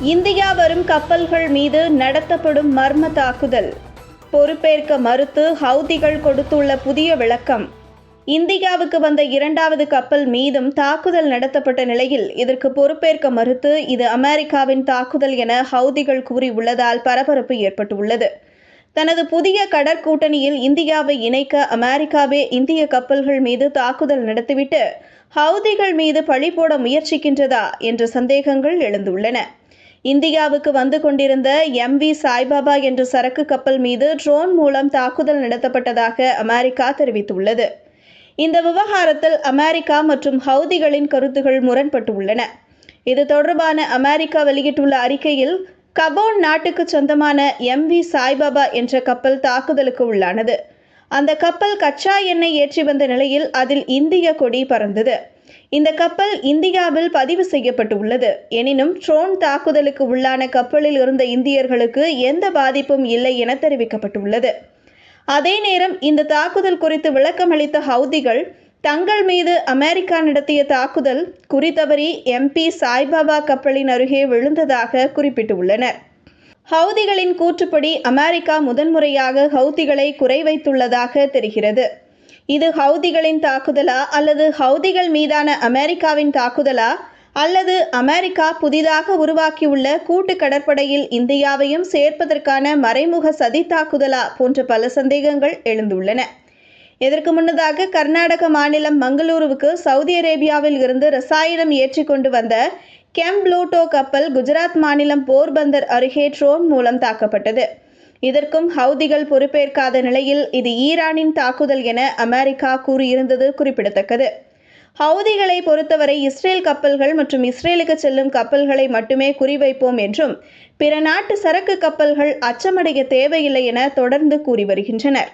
India வரும் கப்பல்கள் மீது நடத்தப்படும் மர்ம தாக்குதல். பொறுப்பேற்க மறுத்து ஹவுதிகள் கொடுத்துள்ள புதிய விளக்கம். இந்தியாவுக்கு வந்த இரண்டாவது கப்பல் மீதும் தாக்குதல் நடத்தப்பட்ட நிலையில் இதற்கு பொறுப்பேற்க மறுத்து இது அமெரிக்காவின் தாக்குதல் என ஹவுதிகள் கூறியுள்ளதால் பரபரப்பு ஏற்பட்டுள்ளது. தனது புதிய கடற்கூட்டணியில் இந்தியாவை இணைக்க அமெரிக்காவே இந்திய கப்பல்கள் மீது தாக்குதல் நடத்திவிட்டு ஹவுதிகள் மீது பழி போட முயற்சிக்கின்றதா என்ற சந்தேகங்கள் எழுந்துள்ளன. இந்தியாவுக்கு வந்து கொண்டிருந்த எம்வி சாய்பாபா என்ற சரக்கு கப்பல் மீது ட்ரோன் மூலம் தாக்குதல் நடத்தப்பட்டதாக அமெரிக்கா தெரிவித்துள்ளது. இந்த விவகாரத்தில் அமெரிக்கா மற்றும் ஹவுதிகளின் கருத்துகள் முரண்பட்டுள்ளன. இது தொடர்பான அமெரிக்கா வெளியிட்டுள்ள அறிக்கையில் கபோன் நாட்டுக்கு சொந்தமான எம்வி சாய்பாபா என்ற கப்பல் தாக்குதலுக்கு உள்ளானது. அந்த கப்பல் கச்சா எண்ணெய் ஏற்றி வந்த நிலையில் அதில் இந்திய கொடி பறந்தது. இந்த கப்பல் இந்தியாவில் பதிவு செய்யப்பட்டுள்ளது. எனினும் ட்ரோன் தாக்குதலுக்கு உள்ளான கப்பலில் இருந்த இந்தியர்களுக்கு எந்த பாதிப்பும் இல்லை என தெரிவிக்கப்பட்டுள்ளது. அதே நேரம் இந்த தாக்குதல் குறித்து விளக்கமளித்த ஹவுதிகள் தங்கள் மீது அமெரிக்கா நடத்திய தாக்குதல் குறித்தவரி எம்பி சாய்பாபா கப்பலின் அருகே விழுந்ததாக குறிப்பிட்டுள்ளனர். ஹவுதிகளின் கூற்றுப்படி அமெரிக்கா முதன்முறையாக ஹவுதிகளை குறை வைத்துள்ளதாக தெரிகிறது. இது ஹவுதிகளின் தாக்குதலா அல்லது ஹவுதிகள் மீதான அமெரிக்காவின் தாக்குதலா? அல்லது அமெரிக்கா புதிதாக உருவாக்கியுள்ள கூட்டு கடற்படையில் இந்தியாவையும் சேர்ப்பதற்கான மறைமுக சதி தாக்குதலா போன்ற பல சந்தேகங்கள் எழுந்துள்ளன. இதற்கு முன்னதாக கர்நாடக மாநிலம் மங்களூருவுக்கு சவுதி அரேபியாவில் இருந்து ரசாயனம் ஏற்றி கொண்டு வந்த கெம் ப்ளூட்டோ கப்பல் குஜராத் மாநிலம் போர்பந்தர் அருகே ட்ரோன் மூலம் தாக்கப்பட்டது. இதற்கும் ஹவுதிகள் பொறுப்பேற்காத நிலையில் இது ஈரானின் தாக்குதல் என அமெரிக்கா கூறியிருந்தது குறிப்பிடத்தக்கது. ஹவுதிகளை பொறுத்தவரை இஸ்ரேல் கப்பல்கள் மற்றும் இஸ்ரேலுக்கு செல்லும் கப்பல்களை மட்டுமே குறிவைப்போம் என்றும் பிற நாட்டு சரக்கு கப்பல்கள் அச்சமடைய தேவையில்லை என தொடர்ந்து கூறி வருகின்றனர்.